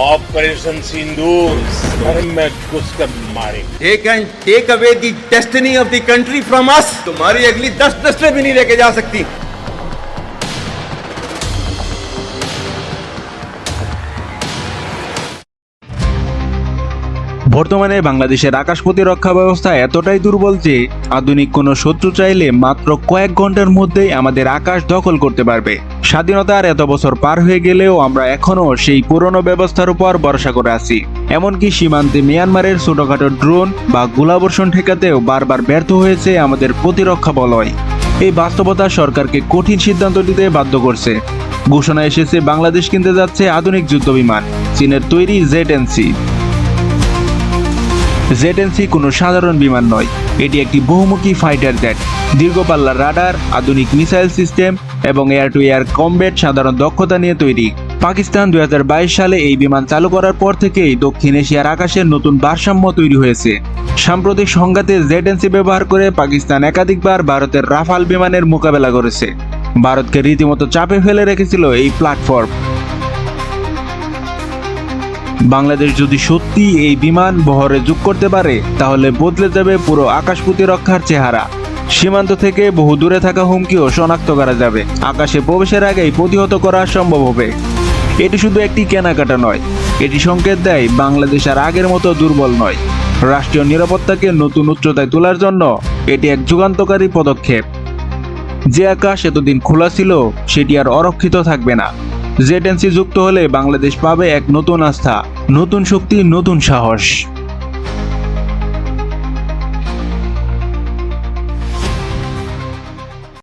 Operation सिंदूर, sir में घुस कर मारे दे can take away the destiny of the country from us तुम्हारी अगली दस दस्तें भी नहीं लेके जा सकती। বর্তমানে বাংলাদেশের আকাশ প্রতিরক্ষা ব্যবস্থা এতটাই দুর্বল যে আধুনিক কোনো শত্রু চাইলে মাত্র কয়েক ঘণ্টার মধ্যেই আমাদের আকাশ দখল করতে পারবে। স্বাধীনতার এত বছর পার হয়ে গেলেও আমরা এখনও সেই পুরনো ব্যবস্থার উপর ভরসা করে আছি। এমনকি সীমান্তে মিয়ানমারের ছোটখাটো ড্রোন বা গোলাবর্ষণ ঠেকাতেও বারবার ব্যর্থ হয়েছে আমাদের প্রতিরক্ষা বলয়। এই বাস্তবতা সরকারকে কঠিন সিদ্ধান্ত নিতে বাধ্য করছে। ঘোষণা এসেছে, বাংলাদেশ কিনতে যাচ্ছে আধুনিক যুদ্ধ বিমান চীনের তৈরি জেড জেডএনসি কোনো সাধারণ বিমান নয়। এটি একটি বহুমুখী ফাইটার জেট দীর্ঘ পাল্লার রাডার, আধুনিক মিসাইল সিস্টেম এবং এয়ার টু এয়ার কমব্যাট সাধারণ দক্ষতা নিয়ে তৈরি। পাকিস্তান দু হাজার বাইশ সালে এই বিমান চালু করার পর থেকেই দক্ষিণ এশিয়ার আকাশের নতুন ভারসাম্য তৈরি হয়েছে। সাম্প্রতিক সংঘাতে জেডএনসি ব্যবহার করে পাকিস্তান একাধিকবার ভারতের রাফাল বিমানের মোকাবেলা করেছে। ভারতকে রীতিমতো চাপে ফেলে রেখেছিল এই প্ল্যাটফর্ম বাংলাদেশ যদি সত্যি এই বিমান বহরে যোগ করতে পারে, তাহলে বদলে যাবে পুরো আকাশ প্রতিরক্ষার চেহারা। সীমান্ত থেকে বহু দূরে থাকা হুমকিও শনাক্ত করা যাবে। আকাশে প্রবেশের আগেই প্রতিহত করা সম্ভব হবে। এটি শুধু একটি কেনাকাটা নয়, এটি সংকেত দেয় বাংলাদেশ আর আগের মতো দুর্বল নয়। রাষ্ট্রীয় নিরাপত্তাকে নতুন উচ্চতায় তোলার জন্য এটি এক যুগান্তকারী পদক্ষেপ। যে আকাশ এতদিন খোলা ছিল, সেটি আর অরক্ষিত থাকবে না। জেডেন্সি যুক্ত হলে বাংলাদেশ পাবে এক নতুন আস্থা নতুন শক্তি নতুন সাহস।